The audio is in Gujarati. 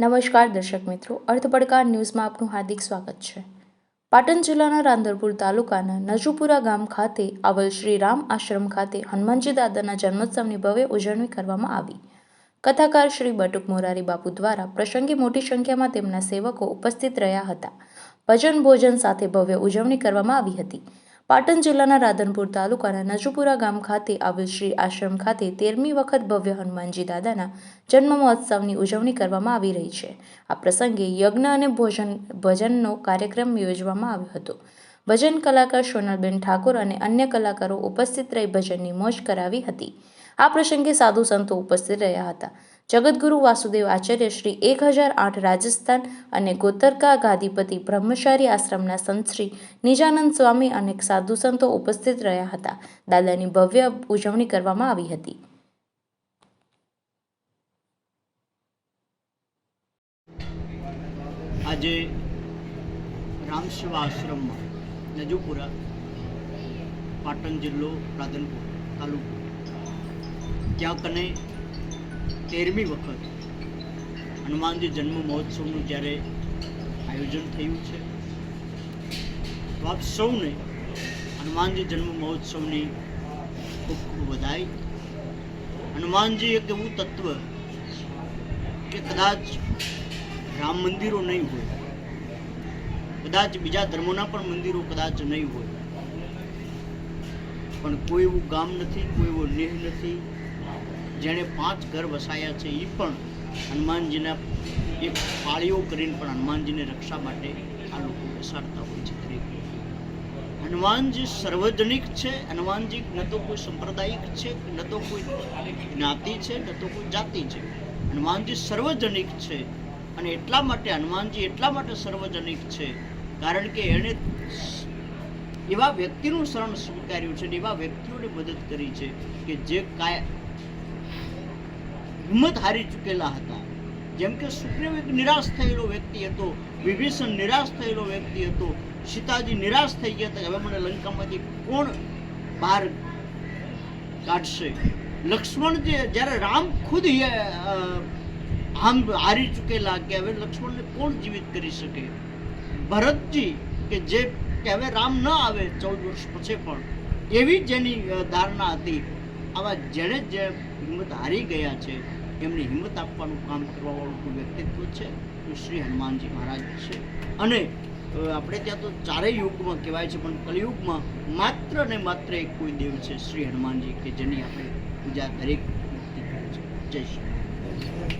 નમસ્કાર દર્શક મિત્રો, અર્થપડકાર ન્યૂઝમાં આપનું હાર્દિક સ્વાગત છે. પાટણ જિલ્લાના રાંદરપુર તાલુકાના નજુપુરા ગામ ખાતે આવેલ શ્રી રામ આશ્રમ ખાતે હનુમાનજી દાદાના જન્મોત્સવની ભવ્ય ઉજવણી કરવામાં આવી. કથાકાર શ્રી બટુક મોરારી બાપુ દ્વારા પ્રસંગે મોટી સંખ્યામાં તેમના સેવકો ઉપસ્થિત રહ્યા હતા. ભજન ભોજન સાથે ભવ્ય ઉજવણી કરવામાં આવી હતી. પાટણ જિલ્લાના રાધનપુર તાલુકાના નજુપુરા ગામ ખાતે આવેલ શ્રી આશ્રમ ખાતે તેરમી વખત ભવ્ય હનુમાનજી દાદાના જન્મ મહોત્સવની ઉજવણી કરવામાં આવી રહી છે. આ પ્રસંગે યજ્ઞ અને ભોજન, ભજનનો કાર્યક્રમ યોજવામાં આવ્યો હતો. ભજન કલાકાર સોનલબેન ઠાકોર અને અન્ય કલાકારો ઉપસ્થિત રહી ભજનની મોજ કરાવી હતી. આ પ્રસંગે સાધુ સંતો ઉપસ્થિત રહ્યા હતા. જગતગુરુ વાસુદેવ આચાર્ય શ્રી એક હજાર આઠ રાજસ્થાન અને ગોતરકા ગાદીપતિ બ્રહ્મચારી આશ્રમના સંત શ્રી નિજાનંદ સ્વામી અને સાધુ સંતો ઉપસ્થિત રહ્યા હતા. દાદાની ભવ્ય ઉજવણી કરવામાં આવી હતી. આજે રામસેવા આશ્રમમાં નજુપુરા, પાટણ જિલ્લો, રાધનપુર તાલુકો ત્યાં કને તેરમી વખત હનુમાનજી જન્મ મહોત્સવનું જ્યારે આયોજન થયું છે. તો આપ સૌને હનુમાનજી જન્મ મહોત્સવની ખૂબ ખૂબ વધાઈ હનુમાનજી એક એવું તત્વ કે કદાચ રામ મંદિરો નહીં હોય. કદાચ બીજા ધર્મોના પણ મંદિરો કદાચ નહીં હોય. પણ કોઈ એવું ગામ નથી, કોઈ એવો નેહ નથી જેણે પાંચ ઘર વસાયા છે એ પણ હનુમાનજીના એક પાળીઓ કરીને પણ હનુમાનજીને રક્ષા માટે આ લોકો બેસાડતા હોય છે દરેક હનુમાનજી સાર્વજનિક છે, હનુમાનજી ન તો કોઈ સંપ્રદાયિક છે, ન તો કોઈ જ્ઞાતિ છે, ન તો કોઈ જાતિ છે. હનુમાનજી સાર્વજનિક છે અને એટલા માટે, હનુમાનજી એટલા માટે સાર્વજનિક છે કારણ કે એણે એવા વ્યક્તિનું શરણ સ્વીકાર્યું છે અને એવા વ્યક્તિઓને મદદ કરી છે કે જે કાય હિંમત હારી ચૂકેલા હતા. જેમ કે સુગ્રીવ એક નિરાશ થયેલો વ્યક્તિ હતો, વિભીષણ નિરાશ થયેલો વ્યક્તિ હતો, સીતાજી નિરાશ થઈ ગયા હતા હવે મને લંકામાંથી કોણ બહાર કાઢશે? લક્ષ્મણ જે, જ્યારે રામ ખુદ આમ હારી ચૂકેલા કે હવે લક્ષ્મણને કોણ જીવિત કરી શકે? ભરતજી કે જે, કે હવે રામ ન આવે ચૌદ વર્ષ પછી પણ, એવી જેની ધારણા હતી. આવા જેણે જે હિંમત હારી ગયા છે. એમને હિંમત આપવાનું કામ કરવાવાળું કોઈ વ્યક્તિત્વ છે? તો શ્રી હનુમાનજી મહારાજ છે. અને આપણે ત્યાં તો ચારેય યુગમાં કહેવાય છે, પણ કલિયુગમાં માત્ર ને માત્ર એક કોઈ દેવ છે શ્રી હનુમાનજી કે જેની આપણે પૂજા દરેક વ્યક્તિ કરે છે. જય શ્રી